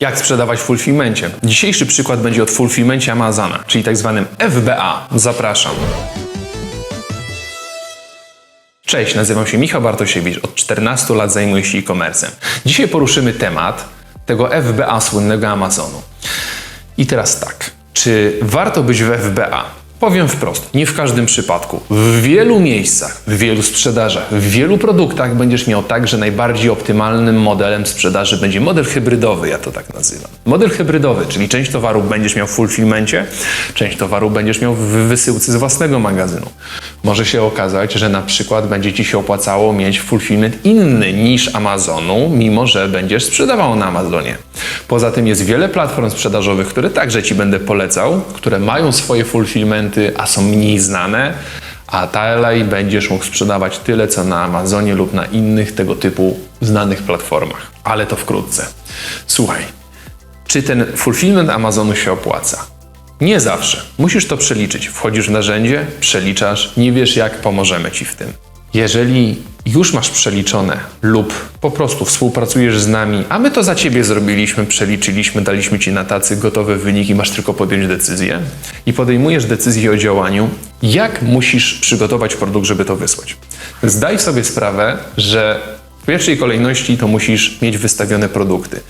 Jak sprzedawać w fulfillmencie? Dzisiejszy przykład będzie od fulfillmencie Amazona, czyli tak zwanym FBA. Zapraszam. Cześć, nazywam się Michał Bartosiewicz. Od 14 lat zajmuję się e-commerce'em. Dzisiaj poruszymy temat tego FBA słynnego Amazonu. I teraz tak, czy warto być w FBA? Powiem wprost, nie w każdym przypadku. W wielu miejscach, w wielu sprzedażach, w wielu produktach będziesz miał tak, że najbardziej optymalnym modelem sprzedaży będzie model hybrydowy, ja to tak nazywam. Model hybrydowy, czyli część towaru będziesz miał w fulfillmencie, część towaru będziesz miał w wysyłce z własnego magazynu. Może się okazać, że na przykład będzie Ci się opłacało mieć fulfillment inny niż Amazonu, mimo że będziesz sprzedawał na Amazonie. Poza tym jest wiele platform sprzedażowych, które także Ci będę polecał, które mają swoje fulfillmenty, a są mniej znane, a dalej będziesz mógł sprzedawać tyle, co na Amazonie lub na innych tego typu znanych platformach. Ale to wkrótce. Słuchaj, czy ten fulfillment Amazonu się opłaca? Nie zawsze. Musisz to przeliczyć. Wchodzisz w narzędzie, przeliczasz, nie wiesz jak, pomożemy Ci w tym. Jeżeli już masz przeliczone lub po prostu współpracujesz z nami, a my to za Ciebie zrobiliśmy, przeliczyliśmy, daliśmy Ci na tacy gotowe wyniki, masz tylko podjąć decyzję i podejmujesz decyzję o działaniu, jak musisz przygotować produkt, żeby to wysłać. Zdaj sobie sprawę, że w pierwszej kolejności to musisz mieć wystawione produkty.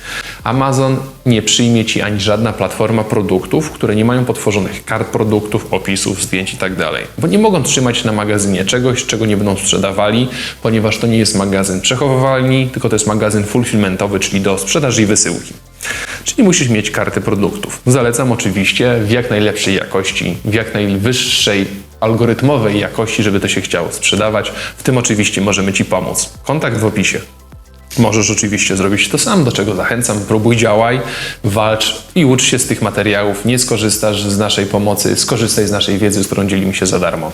Amazon nie przyjmie Ci ani żadna platforma produktów, które nie mają potworzonych kart produktów, opisów, zdjęć itd. Bo nie mogą trzymać na magazynie czegoś, czego nie będą sprzedawali, ponieważ to nie jest magazyn przechowywalni, tylko to jest magazyn fulfillmentowy, czyli do sprzedaży i wysyłki. Czyli musisz mieć karty produktów. Zalecam oczywiście w jak najlepszej jakości, w jak najwyższej algorytmowej jakości, żeby to się chciało sprzedawać. W tym oczywiście możemy Ci pomóc. Kontakt w opisie. Możesz oczywiście zrobić to sam, do czego zachęcam. Próbuj, działaj, walcz i ucz się z tych materiałów. Nie skorzystasz z naszej pomocy, skorzystaj z naszej wiedzy, z którą dzielimy się za darmo.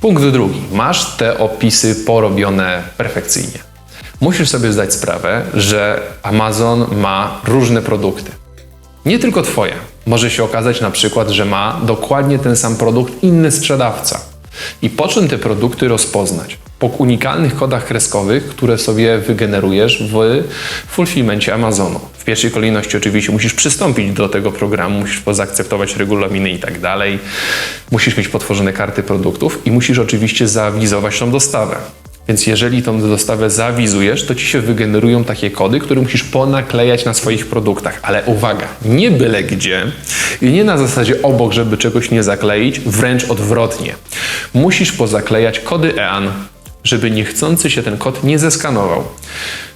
Punkt drugi. Masz te opisy porobione perfekcyjnie. Musisz sobie zdać sprawę, że Amazon ma różne produkty. Nie tylko Twoje. Może się okazać na przykład, że ma dokładnie ten sam produkt inny sprzedawca. I po czym te produkty rozpoznać? Po unikalnych kodach kreskowych, które sobie wygenerujesz w fulfillmencie Amazonu. W pierwszej kolejności oczywiście musisz przystąpić do tego programu, musisz zaakceptować regulaminy i tak dalej. Musisz mieć potworzone karty produktów i musisz oczywiście zaawizować tą dostawę. Więc jeżeli tą dostawę zaawizujesz, to ci się wygenerują takie kody, które musisz ponaklejać na swoich produktach. Ale uwaga, nie byle gdzie i nie na zasadzie obok, żeby czegoś nie zakleić, wręcz odwrotnie. Musisz pozaklejać kody EAN, żeby niechcący się ten kod nie zeskanował.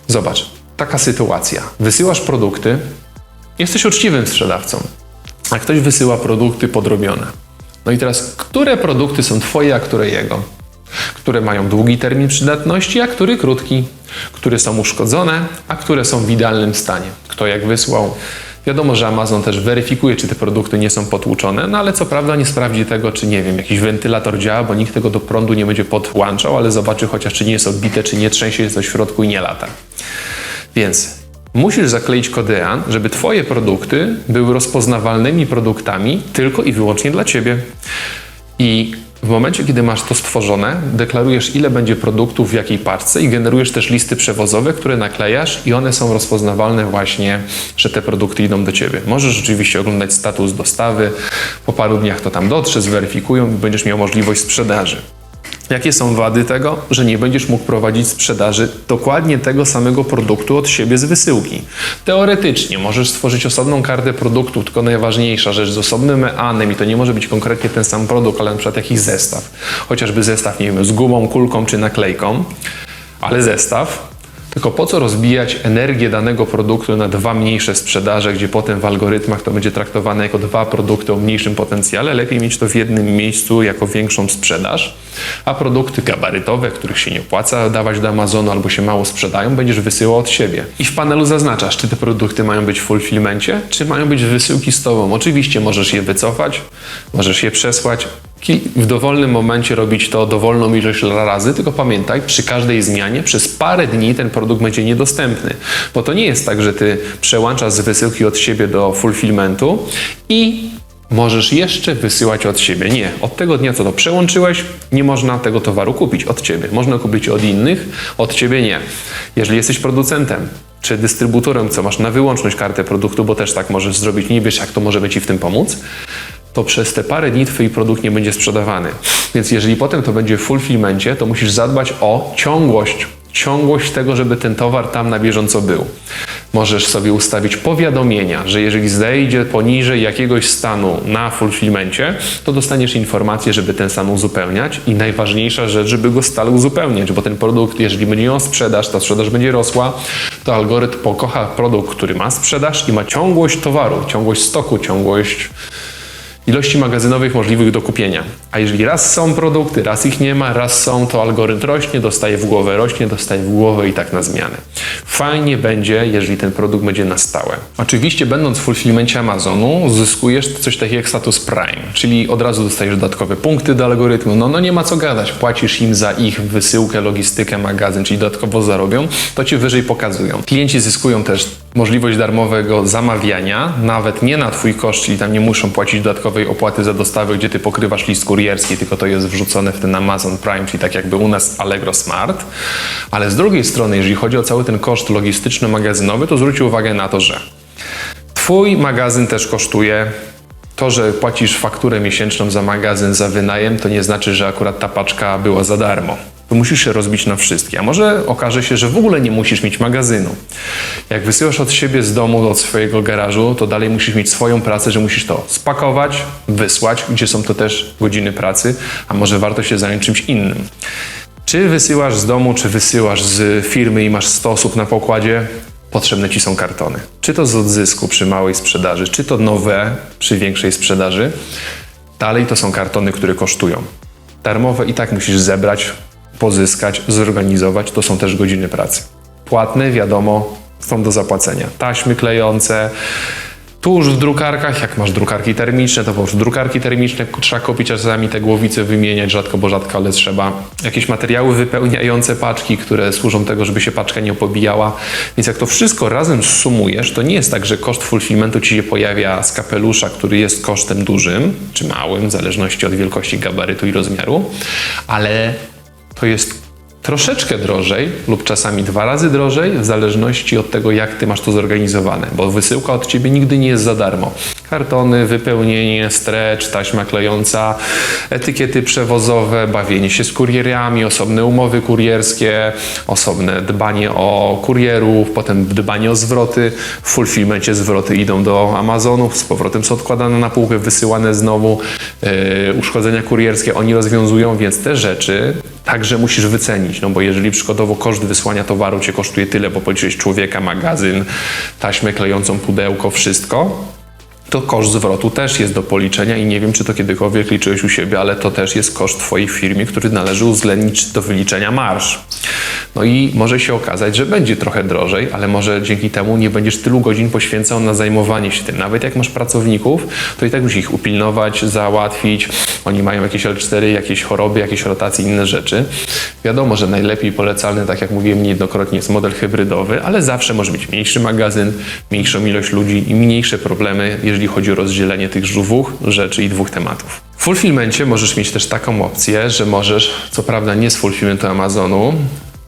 Zobacz, taka sytuacja. Wysyłasz produkty, jesteś uczciwym sprzedawcą, a ktoś wysyła produkty podrobione. No i teraz, które produkty są Twoje, a które jego? które mają długi termin przydatności, a które krótki, które są uszkodzone, a które są w idealnym stanie. Kto jak wysłał. Wiadomo, że Amazon też weryfikuje, czy te produkty nie są potłuczone, no ale co prawda nie sprawdzi tego, czy nie wiem, jakiś wentylator działa, bo nikt tego do prądu nie będzie podłączał, ale zobaczy chociaż, czy nie jest odbite, czy nie trzęsie się coś w środku i nie lata. Więc musisz zakleić kody EAN, żeby Twoje produkty były rozpoznawalnymi produktami tylko i wyłącznie dla Ciebie. I w momencie, kiedy masz to stworzone, deklarujesz ile będzie produktów w jakiej parce i generujesz też listy przewozowe, które naklejasz i one są rozpoznawalne właśnie, że te produkty idą do Ciebie. Możesz oczywiście oglądać status dostawy, po paru dniach to tam dotrze, zweryfikują i będziesz miał możliwość sprzedaży. Jakie są wady tego? Że nie będziesz mógł prowadzić sprzedaży dokładnie tego samego produktu od siebie z wysyłki. Teoretycznie możesz stworzyć osobną kartę produktu, tylko najważniejsza rzecz z osobnym EAN-em i to nie może być konkretnie ten sam produkt, ale na przykład jakiś zestaw. Chociażby zestaw, nie wiem, z gumą, kulką czy naklejką, ale zestaw tylko po co rozbijać energię danego produktu na dwa mniejsze sprzedaże, gdzie potem w algorytmach to będzie traktowane jako dwa produkty o mniejszym potencjale? Lepiej mieć to w jednym miejscu jako większą sprzedaż, a produkty gabarytowe, których się nie opłaca dawać do Amazonu albo się mało sprzedają, będziesz wysyłał od siebie. I w panelu zaznaczasz, czy te produkty mają być w fulfillmencie, czy mają być wysyłki z Tobą. Oczywiście możesz je wycofać, możesz je przesłać, w dowolnym momencie robić to dowolną ilość razy, tylko pamiętaj, przy każdej zmianie przez parę dni ten produkt będzie niedostępny. Bo to nie jest tak, że ty przełączasz z wysyłki od siebie do fulfillmentu i możesz jeszcze wysyłać od siebie. Nie, od tego dnia, co to przełączyłeś, nie można tego towaru kupić od ciebie. Można kupić od innych, od ciebie nie. Jeżeli jesteś producentem, czy dystrybutorem, co masz na wyłączność kartę produktu, bo też tak możesz zrobić, nie wiesz jak to możemy Ci w tym pomóc, to przez te parę dni Twój produkt nie będzie sprzedawany. Więc jeżeli potem to będzie w fulfillmencie, to musisz zadbać o ciągłość, ciągłość tego, żeby ten towar tam na bieżąco był. Możesz sobie ustawić powiadomienia, że jeżeli zejdzie poniżej jakiegoś stanu na fulfillmencie, to dostaniesz informację, żeby ten stan uzupełniać i najważniejsza rzecz, żeby go stale uzupełniać, bo ten produkt, jeżeli będzie miał sprzedaż, ta sprzedaż będzie rosła, to algorytm pokocha produkt, który ma sprzedaż i ma ciągłość towaru, ciągłość stoku, ciągłość ilości magazynowych możliwych do kupienia. A jeżeli raz są produkty, raz ich nie ma, raz są, to algorytm rośnie, dostaje w głowę, rośnie, dostaje w głowę i tak na zmianę. Fajnie będzie, jeżeli ten produkt będzie na stałe. Oczywiście, będąc w fulfillmencie Amazonu, zyskujesz coś takiego jak status Prime, czyli od razu dostajesz dodatkowe punkty do algorytmu. No, no nie ma co gadać, płacisz im za ich wysyłkę, logistykę, magazyn, czyli dodatkowo zarobią, to ci wyżej pokazują. Klienci zyskują też możliwość darmowego zamawiania, nawet nie na Twój koszt, czyli tam nie muszą płacić dodatkowej opłaty za dostawę, gdzie Ty pokrywasz list kurierski, tylko to jest wrzucone w ten Amazon Prime, czyli tak jakby u nas Allegro Smart. Ale z drugiej strony, jeżeli chodzi o cały ten koszt logistyczno-magazynowy, to zwróć uwagę na to, że Twój magazyn też kosztuje. To, że płacisz fakturę miesięczną za magazyn, za wynajem, to nie znaczy, że akurat ta paczka była za darmo. To musisz się rozbić na wszystkie. A może okaże się, że w ogóle nie musisz mieć magazynu. Jak wysyłasz od siebie z domu, od swojego garażu, to dalej musisz mieć swoją pracę, że musisz to spakować, wysłać, gdzie są to też godziny pracy, a może warto się zająć czymś innym. Czy wysyłasz z domu, czy wysyłasz z firmy i masz 100 osób na pokładzie, potrzebne Ci są kartony. Czy to z odzysku przy małej sprzedaży, czy to nowe przy większej sprzedaży, dalej to są kartony, które kosztują. Darmowe i tak musisz zebrać, pozyskać, zorganizować, to są też godziny pracy. Płatne, wiadomo, są do zapłacenia. Taśmy klejące, Tuż w drukarkach, jak masz drukarki termiczne, to po prostu drukarki termiczne trzeba kupić, czasami te głowice wymieniać, rzadko bo rzadko, ale trzeba. Jakieś materiały wypełniające paczki, które służą tego, żeby się paczka nie pobijała. Więc jak to wszystko razem sumujesz, to nie jest tak, że koszt fulfillmentu ci się pojawia z kapelusza, który jest kosztem dużym czy małym, w zależności od wielkości gabarytu i rozmiaru, ale to jest troszeczkę drożej lub czasami dwa razy drożej, w zależności od tego, jak ty masz to zorganizowane, bo wysyłka od ciebie nigdy nie jest za darmo. Kartony, wypełnienie, stretch, taśma klejąca, etykiety przewozowe, bawienie się z kurierami, osobne umowy kurierskie, osobne dbanie o kurierów, potem dbanie o zwroty. W fulfillmencie zwroty idą do Amazonu, z powrotem są odkładane na półkę, wysyłane znowu. Yy, uszkodzenia kurierskie oni rozwiązują, więc te rzeczy także musisz wycenić, no bo jeżeli przykładowo koszt wysłania towaru Cię kosztuje tyle, bo policzyłeś człowieka, magazyn, taśmę klejącą, pudełko, wszystko, to koszt zwrotu też jest do policzenia i nie wiem, czy to kiedykolwiek liczyłeś u siebie, ale to też jest koszt Twojej firmie, który należy uwzględnić do wyliczenia marsz. No i może się okazać, że będzie trochę drożej, ale może dzięki temu nie będziesz tylu godzin poświęcał na zajmowanie się tym. Nawet jak masz pracowników, to i tak musisz ich upilnować, załatwić. Oni mają jakieś L4, jakieś choroby, jakieś rotacje, inne rzeczy. Wiadomo, że najlepiej polecalny, tak jak mówiłem niejednokrotnie, jest model hybrydowy, ale zawsze może być mniejszy magazyn, mniejszą ilość ludzi i mniejsze problemy, jeżeli chodzi o rozdzielenie tych dwóch rzeczy i dwóch tematów. W fulfillmencie możesz mieć też taką opcję, że możesz, co prawda nie z fulfillmentu Amazonu,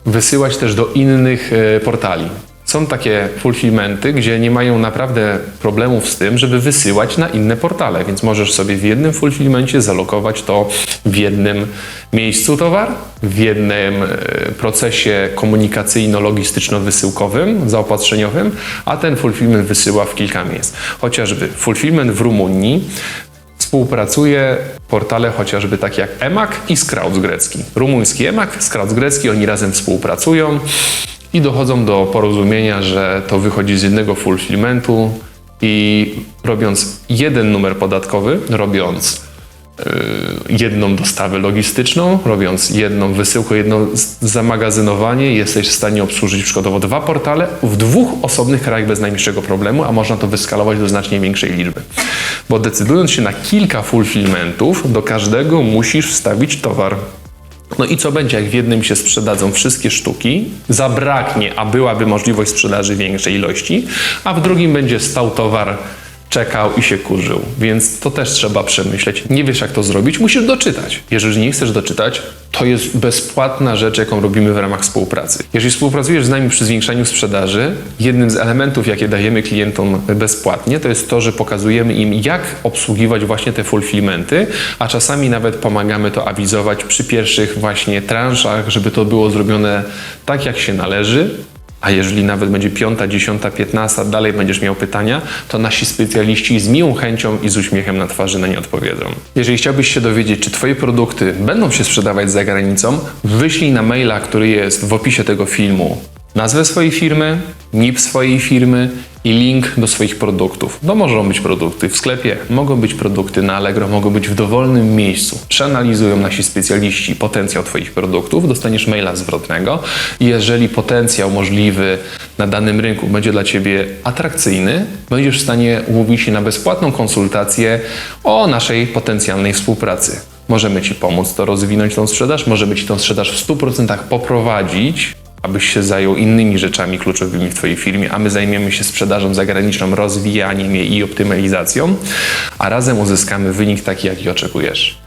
wysyłać też do innych e, portali. Są takie fulfillmenty, gdzie nie mają naprawdę problemów z tym, żeby wysyłać na inne portale, więc możesz sobie w jednym fulfillmencie zalokować to w jednym miejscu towar, w jednym e, procesie komunikacyjno-logistyczno-wysyłkowym, zaopatrzeniowym, a ten fulfillment wysyła w kilka miejsc. Chociażby fulfillment w Rumunii współpracuje portale chociażby takie jak EMAG i Skrauts grecki. Rumuński EMAG, Skrauts grecki, oni razem współpracują i dochodzą do porozumienia, że to wychodzi z jednego fulfillmentu i robiąc jeden numer podatkowy, robiąc yy, jedną dostawę logistyczną, robiąc jedną wysyłkę, jedno zamagazynowanie, jesteś w stanie obsłużyć przykładowo dwa portale w dwóch osobnych krajach bez najmniejszego problemu, a można to wyskalować do znacznie większej liczby. Bo decydując się na kilka fulfillmentów, do każdego musisz wstawić towar. No i co będzie, jak w jednym się sprzedadzą wszystkie sztuki, zabraknie, a byłaby możliwość sprzedaży większej ilości, a w drugim będzie stał towar czekał i się kurzył, więc to też trzeba przemyśleć. Nie wiesz, jak to zrobić, musisz doczytać. Jeżeli nie chcesz doczytać, to jest bezpłatna rzecz, jaką robimy w ramach współpracy. Jeżeli współpracujesz z nami przy zwiększaniu sprzedaży, jednym z elementów, jakie dajemy klientom bezpłatnie, to jest to, że pokazujemy im, jak obsługiwać właśnie te fulfillmenty, a czasami nawet pomagamy to awizować przy pierwszych właśnie transzach, żeby to było zrobione tak, jak się należy, a jeżeli nawet będzie piąta, dziesiąta, piętnasta, dalej będziesz miał pytania, to nasi specjaliści z miłą chęcią i z uśmiechem na twarzy na nie odpowiedzą. Jeżeli chciałbyś się dowiedzieć, czy Twoje produkty będą się sprzedawać za granicą, wyślij na maila, który jest w opisie tego filmu, nazwę swojej firmy, NIP swojej firmy i link do swoich produktów. To mogą być produkty w sklepie, mogą być produkty na Allegro, mogą być w dowolnym miejscu. Przeanalizują nasi specjaliści potencjał Twoich produktów, dostaniesz maila zwrotnego i jeżeli potencjał możliwy na danym rynku będzie dla Ciebie atrakcyjny, będziesz w stanie umówić się na bezpłatną konsultację o naszej potencjalnej współpracy. Możemy Ci pomóc to rozwinąć tą sprzedaż, możemy Ci tą sprzedaż w 100% poprowadzić, abyś się zajął innymi rzeczami kluczowymi w Twojej firmie, a my zajmiemy się sprzedażą zagraniczną, rozwijaniem jej i optymalizacją, a razem uzyskamy wynik taki, jaki oczekujesz.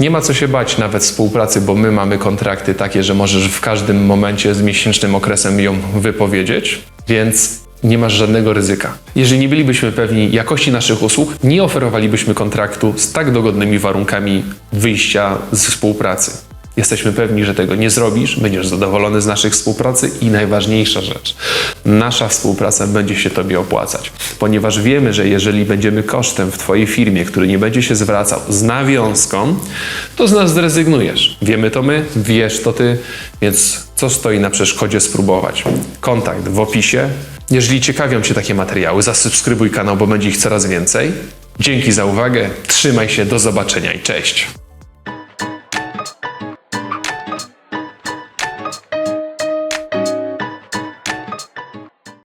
Nie ma co się bać nawet współpracy, bo my mamy kontrakty takie, że możesz w każdym momencie z miesięcznym okresem ją wypowiedzieć, więc nie masz żadnego ryzyka. Jeżeli nie bylibyśmy pewni jakości naszych usług, nie oferowalibyśmy kontraktu z tak dogodnymi warunkami wyjścia z współpracy. Jesteśmy pewni, że tego nie zrobisz, będziesz zadowolony z naszej współpracy i najważniejsza rzecz, nasza współpraca będzie się Tobie opłacać, ponieważ wiemy, że jeżeli będziemy kosztem w Twojej firmie, który nie będzie się zwracał z nawiązką, to z nas zrezygnujesz. Wiemy to my, wiesz to Ty, więc co stoi na przeszkodzie spróbować? Kontakt w opisie. Jeżeli ciekawią Cię takie materiały, zasubskrybuj kanał, bo będzie ich coraz więcej. Dzięki za uwagę, trzymaj się, do zobaczenia i cześć!